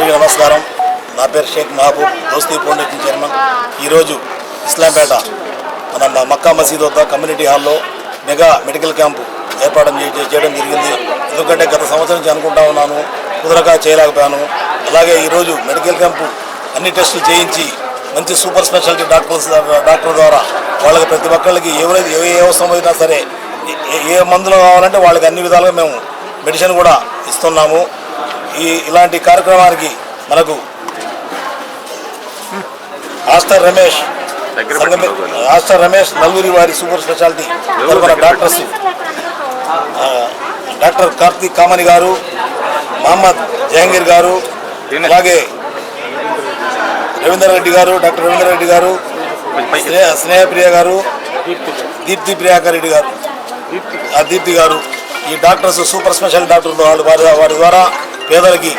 అందరికీ నమస్కారం. నా పేరు షేక్ మహబూబ్ దోస్తీ ఫౌండేషన్ చైర్మన్. ఈరోజు ఇస్లాంపేట మన మక్కా మసీద్ వద్ద కమ్యూనిటీ హాల్లో మెగా మెడికల్ క్యాంపు ఏర్పాటు చేయడం జరిగింది. ఎందుకంటే గత సంవత్సరం నుంచి అనుకుంటా ఉన్నాను కుదరక చేయలేకపోయాను. అలాగే ఈరోజు మెడికల్ క్యాంపు అన్ని టెస్టులు చేయించి మంచి సూపర్ స్పెషాలిటీ డాక్టర్స్ డాక్టర్ ద్వారా వాళ్ళకి ప్రతి ఒక్కళ్ళకి ఎవరైతే ఏ అవసరం అయినా సరే ఏ- ఏ మందులు కావాలంటే వాళ్ళకి అన్ని విధాలుగా మేము మెడిసిన్ కూడా ఇస్తున్నాము. ఈ ఇలాంటి కార్యక్రమానికి మనకు ఆస్టర్ రమేష్ ఆస్టర్ రమేష్ నలుగురి వారి సూపర్ స్పెషాలిటీ. తరఫున డాక్టర్స్ డాక్టర్ కార్తీక్ కామని గారు మహమ్మద్ జహంగీర్ గారు అలాగే రవీందర్ రెడ్డి గారు డాక్టర్ రవీందర్ రెడ్డి గారు స్నేహ స్నేహప్రియ గారు దీప్తి ప్రియాకర్ రెడ్డి గారు ఆ దీప్తి గారు ఈ డాక్టర్స్ సూపర్ స్పెషల్ డాక్టర్ వాళ్ళు వారి వారి ద్వారా పేదలకి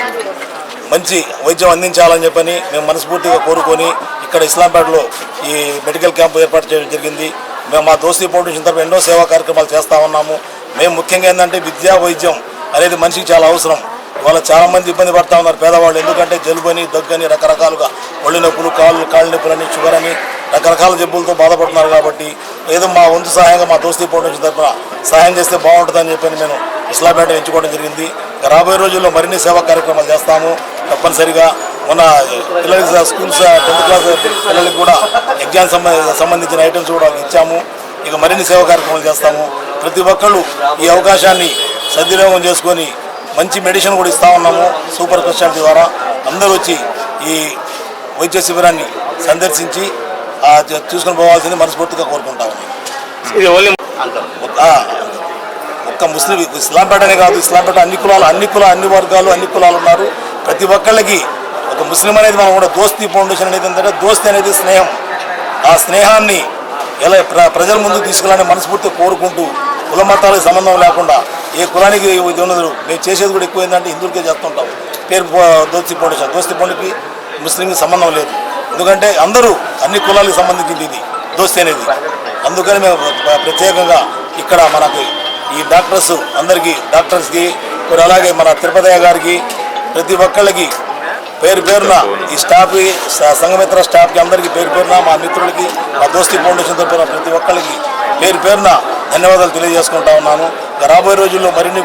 మంచి వైద్యం అందించాలని చెప్పని మేము మనస్ఫూర్తిగా కోరుకొని ఇక్కడ ఇస్లాంపేటలో ఈ మెడికల్ క్యాంపు ఏర్పాటు చేయడం జరిగింది. మేము మా దోస్తీ ఫౌండేషన్ తరఫున ఎన్నో సేవా కార్యక్రమాలు చేస్తూ ఉన్నాము. మేము ముఖ్యంగా ఏంటంటే విద్యా వైద్యం అనేది మనిషికి చాలా అవసరం. ఇవాళ చాలామంది ఇబ్బంది పడతా ఉన్నారు పేదవాళ్ళు. ఎందుకంటే జలుబని దగ్గని రకరకాలుగా ఒళ్ళు నొప్పులు కాళ్ళు కాళ్ళ నొప్పులని షుగర్ అని రకరకాల జబ్బులతో బాధపడుతున్నారు కాబట్టి ఏదో మా వంతు సహాయంగా మా దోస్తీ ఫౌండేషన్ తరఫున సహాయం చేస్తే బాగుంటుందని చెప్పని నేను ఇస్లాంపేట ఎంచుకోవడం జరిగింది. రాబోయే రోజుల్లో మరిన్ని సేవా కార్యక్రమాలు చేస్తాము. తప్పనిసరిగా మొన్న పిల్లలకి స్కూల్స్ టెన్త్ క్లాస్ పిల్లలకి కూడా ఎగ్జామ్ సంబంధ సంబంధించిన ఐటమ్స్ కూడా ఇచ్చాము. ఇక మరిన్ని సేవా కార్యక్రమాలు చేస్తాము. ప్రతి ఒక్కళ్ళు ఈ అవకాశాన్ని సద్వినియోగం చేసుకొని మంచి మెడిసిన్ కూడా ఇస్తా ఉన్నాము సూపర్ స్పెషాలిటీ ద్వారా. అందరూ వచ్చి ఈ వైద్య శిబిరాన్ని సందర్శించి చూసుకొని పోవాల్సింది మనస్ఫూర్తిగా కోరుకుంటా ఉన్నాం ఇది ఓన్లీ ఆ, ఒక్క ముస్లిం ఇస్లాంపేటనే కాదు ఇస్లాంపేట అన్ని కులాలు అన్ని కుల అన్ని వర్గాలు అన్ని కులాలు ఉన్నారు. ప్రతి ఒక్కళ్ళకి ఒక ముస్లిం అనేది మనం కూడా దోస్తీ ఫౌండేషన్ అనేది ఏంటంటే దోస్తి అనేది స్నేహం. ఆ స్నేహాన్ని ఎలా ప్ర ప్రజల ముందుకు తీసుకెళ్ళాలని మనస్ఫూర్తిగా కోరుకుంటూ కుల మతాలకు సంబంధం లేకుండా ఏ కులానికి ఇది ఉన్నది మేము చేసేది కూడా ఎక్కువ ఏంటంటే హిందువులకే చేస్తుంటాం. పేరు దోస్తి దోస్తీ ఫౌండేషన్. దోస్తీ పండుగకి ముస్లింకి సంబంధం లేదు. ఎందుకంటే అందరూ అన్ని కులాలకు సంబంధించింది ఇది దోస్తి అనేది. అందుకని మేము ప్రత్యేకంగా ఇక్కడ మనకి ఈ డాక్టర్స్ అందరికీ డాక్టర్స్కి మరి అలాగే మన తిరుపతయ్య గారికి ప్రతి ఒక్కళ్ళకి పేరు పేరున ఈ స్టాఫ్ సంఘమిత్ర స్టాఫ్కి అందరికీ పేరు పేరున మా మిత్రులకి మా దోస్తీ ఫౌండేషన్ తరఫున ప్రతి ఒక్కళ్ళకి పేరు పేరున ధన్యవాదాలు తెలియజేసుకుంటా ఉన్నాను. రాబోయే రోజుల్లో మరిన్ని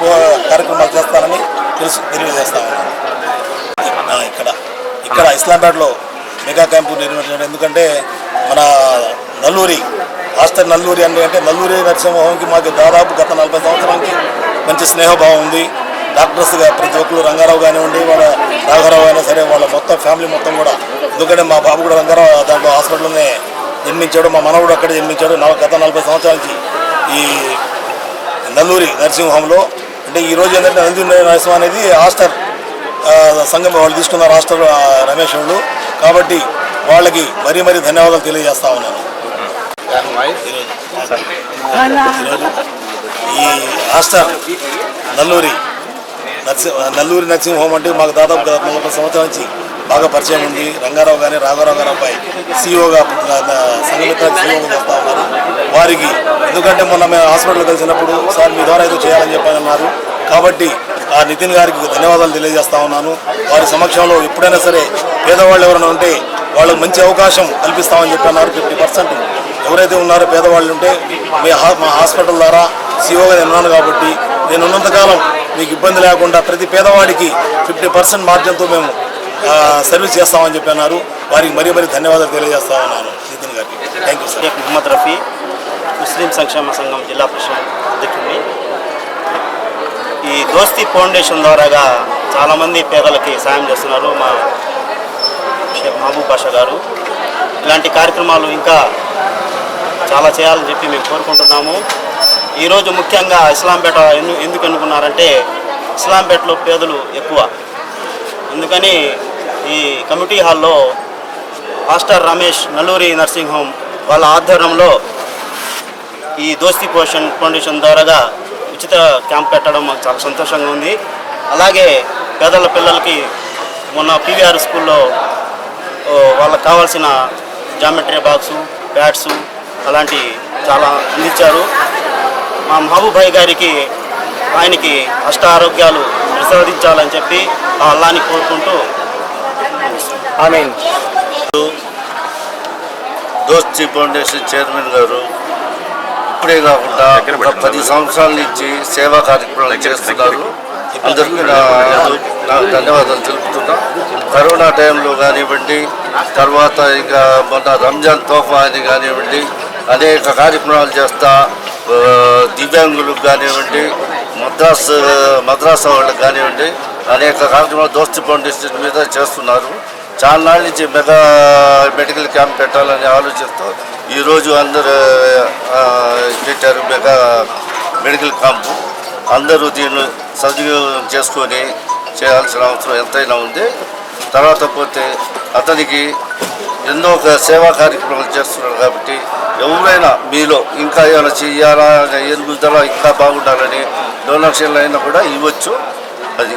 కార్యక్రమాలు చేస్తానని తెలుసు తెలియజేస్తా ఉన్నాను. ఇక్కడ ఇక్కడ ఇస్లాంపేటలో మెగా క్యాంపు నిర్వహించడం ఎందుకంటే మన నల్లూరి హాస్టల్ నల్లూరి అంటే అంటే నల్లూరి నరసింహంకి మాకు దాదాపు గత నలభై సంవత్సరానికి మంచి స్నేహభావం ఉంది. డాక్టర్స్గా ప్రతి ఒక్కరు రంగారావు కానివ్వండి వాళ్ళ రాఘారావు అయినా సరే వాళ్ళ మొత్తం ఫ్యామిలీ మొత్తం కూడా. ఎందుకంటే మా బాబు కూడా రంగారావు దాంట్లో హాస్పిటల్లోనే జన్మించాడు మా మనవుడు అక్కడే జన్మించాడు. నల- గత నలభై సంవత్సరానికి ఈ నల్లూరి నరసింహంలో. అంటే ఈ ఏంటంటే నల్లూరి నరసింహం అనేది హాస్టల్ సంఘం వాళ్ళు తీసుకున్న రాష్ట్ర రమేష్ వాళ్ళు. కాబట్టి వాళ్ళకి మరీ మరీ ధన్యవాదాలు తెలియజేస్తా ఉన్నాను. ఈ hostel Nalluri Narsimha Nalluri nursing home అంటే మాకు దాదాపు గత నలభై సంవత్సరాల నుంచి బాగా పరిచయం ఉంది. రంగారావు గారి రాఘవరావు గారి అబ్బాయి సీఓగా సంఘమిత్ర సీఓగా చేస్తా ఉన్నారు. వారికి ఎందుకంటే మొన్న మేము హాస్పిటల్ కలిసినప్పుడు సార్ మీ ద్వారా ఏదో చేయాలని చెప్పని అన్నారు. కాబట్టి ఆ నితిన్ గారికి ధన్యవాదాలు తెలియజేస్తా ఉన్నాను. వారి సమక్షంలో ఎప్పుడైనా సరే పేదవాళ్ళు ఎవరైనా ఉంటే వాళ్ళకు మంచి అవకాశం కల్పిస్తామని చెప్పి అన్నారు. ఫిఫ్టీ పర్సెంట్ ఎవరైతే ఉన్నారో పేదవాళ్ళు ఉంటే మీ మా హాస్పిటల్ ద్వారా సీఓగా నేను ఉన్నాను కాబట్టి నేను ఉన్నంతకాలం మీకు ఇబ్బంది లేకుండా ప్రతి పేదవాడికి ఫిఫ్టీ పర్సెంట్ మార్జిన్తో మేము సర్వీస్ చేస్తామని చెప్పి అన్నారు. వారికి మరీ మరీ ధన్యవాదాలు తెలియజేస్తా ఉన్నాను. నితిన్ గారికి. Thank you sir Sheikh Muhammad Rafi Muslim సంక్షేమ సంఘం జిల్లా పరిషత్ అధ్యక్షుడిని. ఈ దోస్తీ ఫౌండేషన్ ద్వారాగా చాలామంది పేదలకి సాయం చేస్తున్నారు మా షేక్ మహబూబ్ బాషా గారు. ఇలాంటి కార్యక్రమాలు ఇంకా చాలా చేయాలని చెప్పి మేము కోరుకుంటున్నాము. ఈరోజు ముఖ్యంగా ఇస్లాంపేట ఎందుకు అనుకున్నారంటే ఇస్లాంపేటలో పేదలు ఎక్కువ. అందుకని ఈ కమిటీ హాల్లో master Ramesh Nalluri nursing home వాళ్ళ ఆధ్వర్యంలో ఈ దోస్తి పోషన్ ఫౌండేషన్ ద్వారాగా ఉచిత క్యాంప్ పెట్టడం మాకు చాలా సంతోషంగా ఉంది. అలాగే పేదల పిల్లలకి మొన్న పీవీఆర్ స్కూల్లో వాళ్ళకి కావాల్సిన జామెట్రీ బాక్సు ప్యాడ్సు అలాంటి చాలా అందించారు. మా మహబూబాయ్ గారికి ఆయనకి అష్ట ఆరోగ్యాలు ప్రసాదించాలని చెప్పి ఆ అల్లాని కోరుకుంటూ ఆమెన్. దోస్తి ఫౌండేషన్ చైర్మన్ గారు ఇప్పుడే కాకుండా ఒక పది సంవత్సరాల నుంచి సేవా కార్యక్రమాలు చేస్తున్నారు. అందరికీ నా నా ధన్యవాదాలు తెలుపుతున్నా. కరోనా టైంలో కానివ్వండి తర్వాత ఇక మొన్న రంజాన్ తోఫా అని కానివ్వండి అనేక కార్యక్రమాలు చేస్తా దివ్యాంగులకు కానివ్వండి మద్రాస్ మద్రాస్ వాళ్ళకి కానివ్వండి అనేక కార్యక్రమాలు దోస్తి ఫౌండేషన్ మీద చేస్తున్నారు. చాలా నాళ్ళ నుంచి మెగా మెడికల్ క్యాంప్ పెట్టాలని ఆలోచిస్తూ ఈరోజు అందరు పెట్టారు మెగా మెడికల్ క్యాంపు. అందరూ దీన్ని సద్వినియోగం చేసుకొని చేయాల్సిన అవసరం ఎంతైనా ఉంది. తర్వాత పోతే అతనికి ఎన్నో ఒక సేవా కార్యక్రమాలు చేస్తున్నారు కాబట్టి ఎవరైనా మీలో ఇంకా ఏమైనా చేయాలా ఎదుగుదల ఇంకా బాగుండాలని డొనేషన్లు అయినా కూడా ఇవ్వచ్చు. అది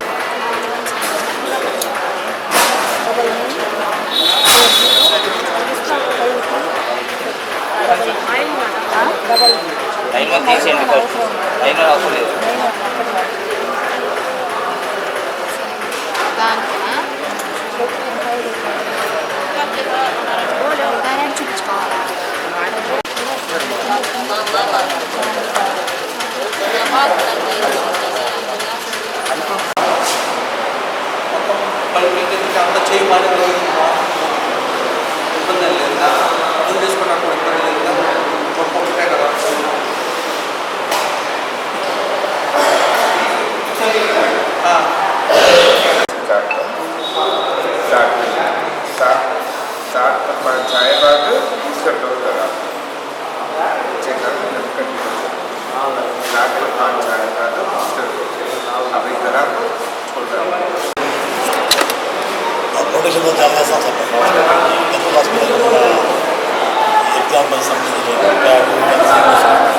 ఈ లైన్గా తీసేయండి ఫస్ట్ లైన్లో అవసరం లేదు అంత చేయమని ఇబ్బంది ఏం లేదు అర్థం చేసుకున్నప్పుడు ఇబ్బంది లేదు Saat, saat teman saya bagus, bisa dokter. bahasa menjadi lebih baru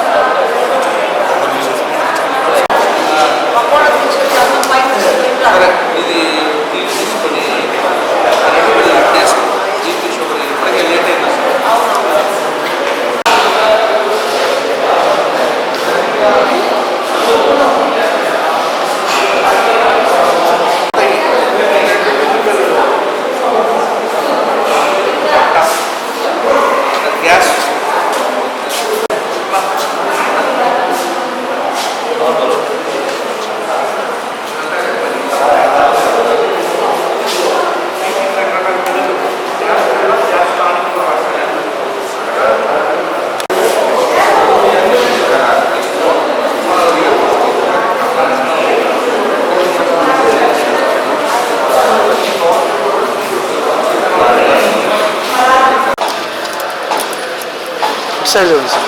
side చూడండి సార్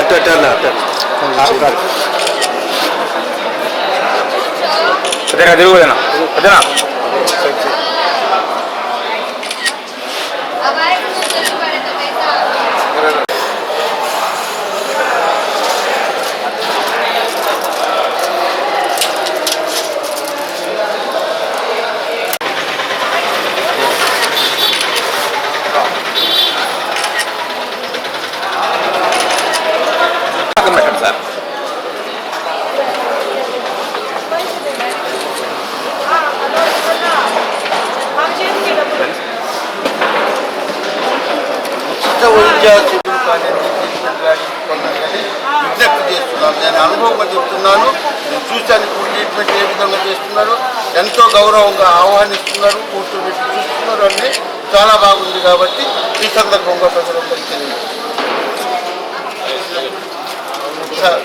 అట్ట అట్ట అన్న అట్ట అదేనా తిరుగుదనా అదేనా నేను అనుభవంగా చెప్తున్నాను. నేను చూశాను ఇప్పుడు ట్రీట్మెంట్ ఏ విధంగా చేస్తున్నారు ఎంతో గౌరవంగా ఆహ్వానిస్తున్నారు కూర్చోబెట్టి చూస్తున్నారు అన్నీ. చాలా బాగుంది కాబట్టి ఈ సందర్భంగా ప్రజలందరికీ తెలియదు. సార్.